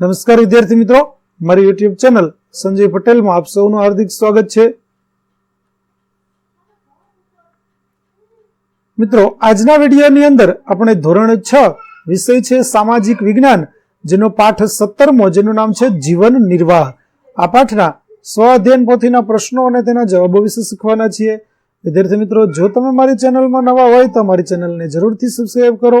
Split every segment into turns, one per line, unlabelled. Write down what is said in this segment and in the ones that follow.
નમસ્કાર વિદ્યાર્થી મિત્રો, મારી યુટ્યુબ ચેનલ સંજય પટેલમાં આપ સૌનું હાર્દિક સ્વાગત છે. મિત્રો, આજના વિડીયોની અંદર આપણે ધોરણ છ વિષય છે સામાજિક વિજ્ઞાન, જેનો પાઠ સત્તરમો, જેનું નામ છે જીવન નિર્વાહ. આ પાઠના સ્વ અધ્યયન પોથીના પ્રશ્નો અને તેના જવાબો વિશે શીખવાના છીએ. વિદ્યાર્થી મિત્રો, જો તમે મારી ચેનલમાં નવા હોય તો મારી ચેનલને જરૂરથી સબસ્ક્રાઈબ કરો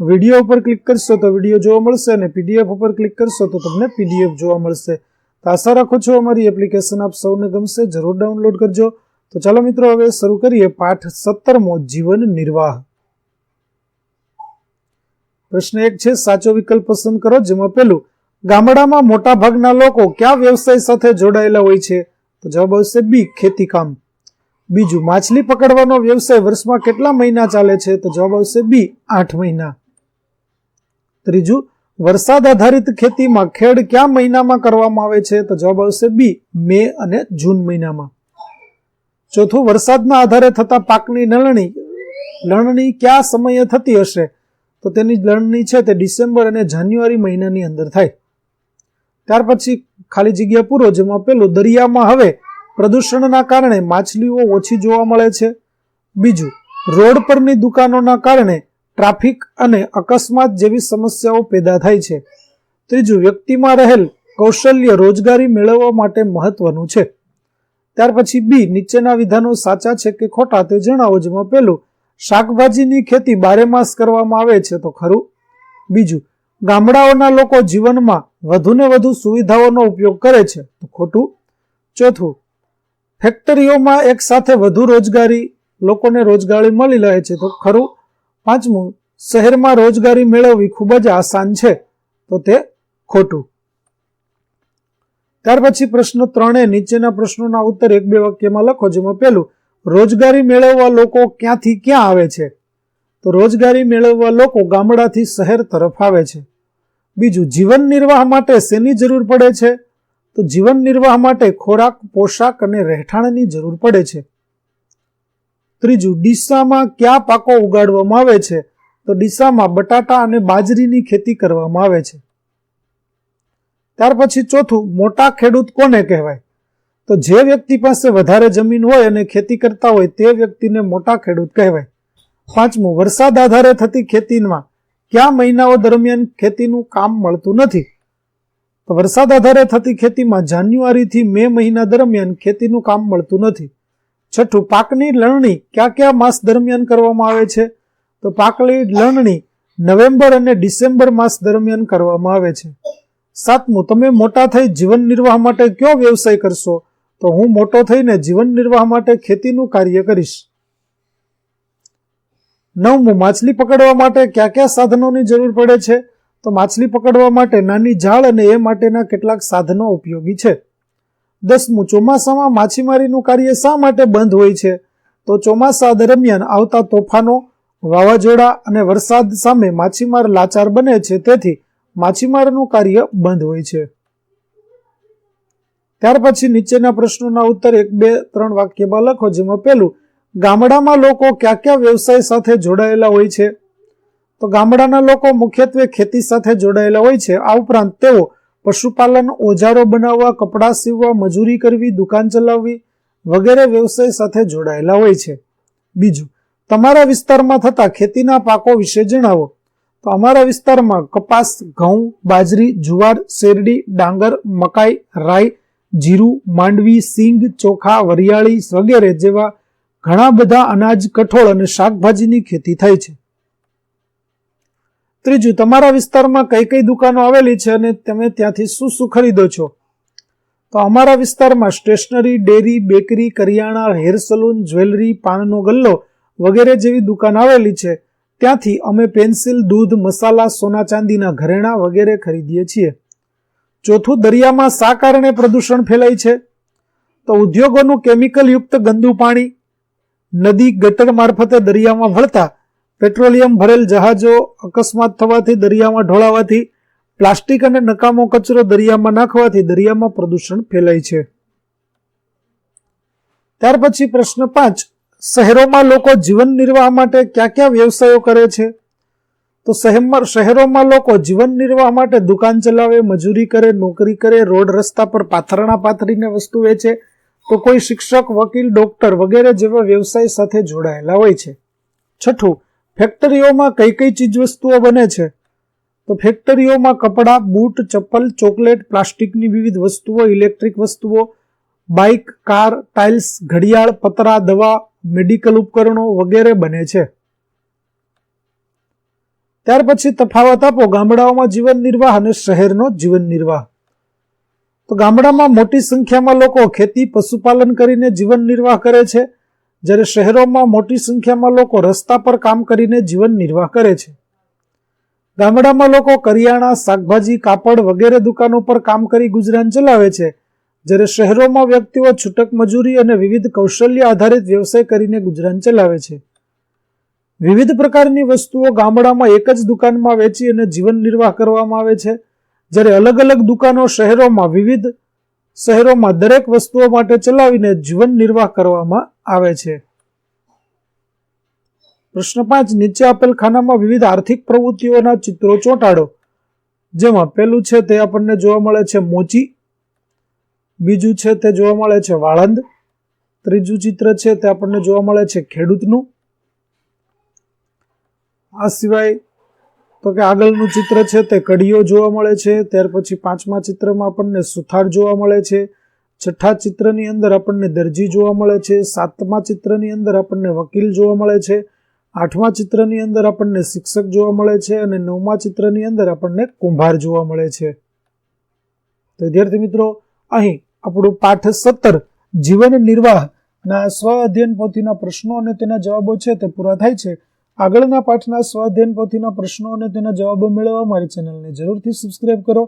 વીડિયો ઉપર ક્લિક કરશો તો વીડિયો જોવા મળશે અને પીડીએફ ઉપર ક્લિક કરશો તો તમને પીડીએફ જોવા મળશે. તો આશા રાખું છું અમારી એપ્લિકેશન આપ સૌને ગમશે, જરૂર ડાઉનલોડ કરજો. તો ચાલો મિત્રો, હવે શરૂ કરીએ પાઠ સત્તરમો, જીવન નિર્વાહ. પ્રશ્ન એક છે, સાચો વિકલ્પ પસંદ કરો, જેમાં પેલું ગામડામાં મોટા ભાગના લોકો કયા વ્યવસાય સાથે જોડાયેલા હોય છે? તો જવાબ આવશે બી ખેતી કામ બીજું, માછલી પકડવાનો વ્યવસાય વર્ષમાં કેટલા મહિના ચાલે છે? તો જવાબ આવશે બી, આઠ મહિના. ત્રીજું, વરસાદ આધારિત ખેતીમાં ખેડ કયા મહિનામાં કરવામાં આવે છે? તો જવાબ આવશે બી, મે અને જૂન મહિનામાં. ચોથું, વરસાદના આધારે થતા પાકની લણણી લણણી કયા સમયે થતી હશે? તો તેની લણણી છે તે ડિસેમ્બર અને જાન્યુઆરી મહિનાની અંદર થાય. ત્યાર પછી ખાલી જગ્યા પૂરો, જેમાં પેલું દરિયામાં હવે પ્રદૂષણના કારણે માછલીઓ ઓછી જોવા મળે છે. બીજું, રોડ પરની દુકાનોના કારણે ટ્રાફિક અને અકસ્માત જેવી સમસ્યાઓ પેદા થાય છે. ત્રીજું, વ્યક્તિમાં રહેલ કૌશલ્ય રોજગારી મેળવવા માટે મહત્વનું છે. ત્યાર પછી બી, નીચેના વિધાનો સાચા છે કે ખોટા તે જણાવો જેમાં પેલું શાકભાજીની ખેતી બારે માસ કરવામાં આવે છે તો ખરું. બીજું, ગામડાઓના લોકો જીવનમાં વધુને વધુ સુવિધાઓનો ઉપયોગ કરે છે તો ખોટું. ચોથું, ફેક્ટરીઓમાં એક સાથે વધુ રોજગારી લોકોને રોજગારી મળી રહે છે તો ખરું. પાંચમું, શહેરમાં રોજગારી મેળવવી ખૂબ જ આસાન છે. તો તે ખોટું. ત્યાર પછી પ્રશ્ન ત્રણે, નીચેના પ્રશ્નોના ઉત્તર એક બે વાક્યમાં લખો, જેમાં પહેલું, રોજગારી મેળવવા લોકો ક્યાંથી ક્યાં આવે છે? તો રોજગારી મેળવવા લોકો ગામડાથી શહેર તરફ આવે છે. બીજું, જીવન નિર્વાહ માટે શેની જરૂર પડે છે? તો જીવન નિર્વાહ માટે ખોરાક, પોશાક અને રહેઠાણની જરૂર પડે છે. ત્રીજું, ડીસામાં કયા પાકો ઉગાડવામાં આવે છે? તો ડીસામાં બટાટા અને બાજરીની ખેતી કરવામાં આવે છે. ત્યાર પછી ચોથું, મોટા ખેડૂત કોને કહેવાય? તો જે વ્યક્તિ પાસે વધારે જમીન હોય અને ખેતી કરતા હોય, તે વ્યક્તિને મોટા ખેડૂત કહેવાય. પાંચમું, વરસાદ આધારે થતી ખેતીમાં કયા મહિનાઓ દરમિયાન ખેતીનું કામ મળતું નથી? તો વરસાદ આધારે થતી ખેતીમાં જાન્યુઆરીથી મે મહિના દરમિયાન ખેતીનું કામ મળતું નથી. છઠ્ઠું, પાકની લણણી કયા કયા માસ દરમિયાન કરવામાં આવે છે? તો પાકની લણણી નવેમ્બર અને ડિસેમ્બર માસ દરમિયાન કરવામાં આવે છે. સાતમું, તમે મોટા થઈ જીવન નિર્વાહ માટે કયો વ્યવસાય કરશો? તો હું મોટો થઈને જીવન નિર્વાહ માટે ખેતીનું કાર્ય કરીશ. નવમું, માછલી પકડવા માટે કયા કયા સાધનોની જરૂર પડે છે? તો માછલી પકડવા માટે નાની જાળ અને એ માટેના કેટલાક સાધનો ઉપયોગી છે. દસમું ચોમાસામાં માછીમારીનું કાર્ય શા માટે બંધ હોય છે? તો ચોમાસા દરમિયાન આવતા તોફાનો, વાવાઝોડા અને વરસાદ સામે માછીમાર લાચાર બને છે, તેથી માછીમારનું કાર્ય બંધ હોય છે. ત્યાર પછી નીચેના પ્રશ્નોના ઉત્તર એક, બે, ત્રણ વાક્યમાં લખો, જેમાં પહેલું, ગામડામાં લોકો કયા કયા વ્યવસાય સાથે જોડાયેલા હોય છે? તો ગામડાના લોકો મુખ્યત્વે ખેતી સાથે જોડાયેલા હોય છે. આ ઉપરાંત તેઓ પશુપાલન, ઓજારો બનાવવા, કપડાં સીવવા, મજૂરી કરવી, દુકાન ચલાવવી વગેરે વ્યવસાય સાથે જોડાયેલા હોય છે. બીજું, તમારા વિસ્તારમાં થતા ખેતીના પાકો વિશે જણાવો. તો અમારા વિસ્તારમાં કપાસ, ઘઉં, બાજરી, જુવાર, શેરડી, ડાંગર, મકાઈ, રાઈ, જીરું, માંડવી, સિંગ, ચોખા, વરિયાળી વગેરે જેવા ઘણા બધા અનાજ, કઠોળ અને શાકભાજીની ખેતી થાય છે. ત્રીજું, તમારા વિસ્તારમાં કઈ કઈ દુકાનો આવેલી છે અને તમે ત્યાંથી શું શું ખરીદો છો? તો અમારા વિસ્તારમાં સ્ટેશનરી, ડેરી, બેકરી, કરિયાણા, હેર સલૂન, જ્વેલરી, પાનનો ગલ્લો વગેરે જેવી દુકાન આવેલી છે. ત્યાંથી અમે પેન્સિલ, દૂધ, મસાલા, સોના ચાંદીના ઘરેણા વગેરે ખરીદીએ છીએ. ચોથું, દરિયામાં શા કારણે પ્રદૂષણ ફેલાય છે? તો ઉદ્યોગોનું કેમિકલયુક્ત ગંદુ પાણી. નદી, ગટર મારફતે દરિયામાં વળતા પેટ્રોલિયમ ભરેલ જહાજો અકસ્માત થવાથી દરિયામાં ઢોળાવાથી, પ્લાસ્ટિક અને નકામો કચરો દરિયામાં નાખવાથી દરિયામાં પ્રદૂષણ ફેલાય છે. ત્યાર પછી પ્રશ્ન પાંચ, શહેરોમાં લોકો જીવન નિર્વાહ માટે કયા કયા વ્યવસાયો કરે છે? તો શહેરમાં, શહેરોમાં લોકો જીવન નિર્વાહ માટે દુકાન ચલાવે, મજૂરી કરે, નોકરી કરે, રોડ રસ્તા પર પાથરણા પાથરીને વસ્તુ વેચે, તો કોઈ શિક્ષક, વકીલ, ડોક્ટર વગેરે જેવા વ્યવસાય સાથે જોડાયેલા હોય છે. છઠ્ઠું ફેક્ટરીઓમાં કઈ કઈ ચીજ વસ્તુઓ બને છે? તો ફેક્ટરીઓમાં કપડાં, બૂટ, ચપ્પલ, ચોકલેટ, પ્લાસ્ટિકની વિવિધ વસ્તુઓ, ઇલેક્ટ્રિક વસ્તુઓ, બાઇક, કાર, ટાઇલ્સ, ઘડિયાળ, પતરા, દવા, મેડિકલ ઉપકરણો વગેરે બને છે. ત્યાર પછી તફાવત આપો ગામડાઓમાં જીવન નિર્વાહ અને શહેરનો જીવન નિર્વાહ. તો ગામડામાં મોટી સંખ્યામાં લોકો ખેતી, પશુપાલન કરીને જીવન નિર્વાહ કરે છે. જ્યારે શહેરોમાં મોટી સંખ્યામાં લોકો રસ્તા પર કામ કરીને જીવન નિર્વાહ કરે છે. ગામડામાં લોકો કરિયાણા, શાકભાજી, કાપડ વગેરે દુકાનો પર કામ કરી ગુજરાન ચલાવે છે. જ્યારે શહેરોમાં વ્યક્તિઓ છૂટક મજૂરી અને વિવિધ કૌશલ્ય આધારિત વ્યવસાય કરીને ગુજરાન ચલાવે છે. વિવિધ પ્રકારની વસ્તુઓ ગામડામાં એક જ દુકાનમાં વેચી અને જીવન નિર્વાહ કરવામાં આવે છે. જ્યારે અલગ અલગ દુકાનો શહેરોમાં વિવિધ શહેરોમાં દરેક વસ્તુઓ માટે ચલાવીને જીવન નિર્વાહ કરવામાં આવે છે. પ્રશ્ન પાંચ, નીચે આપેલ ખાનામાં વિવિધ આર્થિક પ્રવૃત્તિઓના ચિત્રો ચોંટાડો. જેમાં પેલું છે તે આપણને જોવા મળે છે મોચી. બીજું છે તે જોવા મળે છે વાળંદ. ત્રીજું ચિત્ર છે તે આપણને જોવા મળે છે ખેડૂતનું. આ સિવાય તો કે આગળનું ચિત્ર છે તે કડીઓ જોવા મળે છે, ત્યાર પછી પાંચમા ચિત્રમાં આપણને સુથાર જોવા મળે છે, છઠ્ઠા ચિત્રની અંદર આપણને દરજી જોવા મળે છે, સાતમા ચિત્રની અંદર આપણને વકીલ જોવા મળે છે, આઠમા ચિત્રની અંદર આપણને શિક્ષક જોવા મળે છે અને નવમા ચિત્રની અંદર આપણને કુંભાર જોવા મળે છે. તો વિદ્યાર્થી મિત્રો, અહીં આપણું પાઠ સત્તર, જીવન નિર્વાહ ના સ્વ અધ્યયન પોથીના પ્રશ્નો અને તેના જવાબો છે તે પૂરા થાય છે. આગળના પાઠના સ્વાધ્યયન પોથીના પ્રશ્નો અને તેના જવાબો મેળવવા મારી ચેનલને જરૂરથી સબસ્ક્રાઇબ કરો.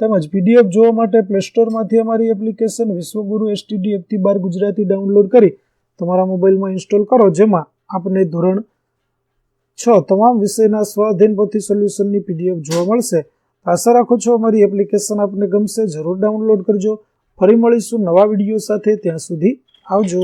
તેમજ પીડીએફ જોવા માટે પ્લે સ્ટોરમાંથી અમારી એપ્લિકેશન વિશ્વગુરુ એસટીડી એકથી બાર ગુજરાતી ડાઉનલોડ કરી તમારા મોબાઈલમાં ઇન્સ્ટોલ કરો, જેમાં આપને ધોરણ છ તમામ વિષયના સ્વાધ્યયન પોથી સોલ્યુશનની પીડીએફ જોવા મળશે. આશા રાખું છું અમારી એપ્લિકેશન આપને ગમશે. જરૂર ડાઉનલોડ કરજો. ફરી મળીશું નવા વીડિયો સાથે. ત્યાં સુધી આવજો.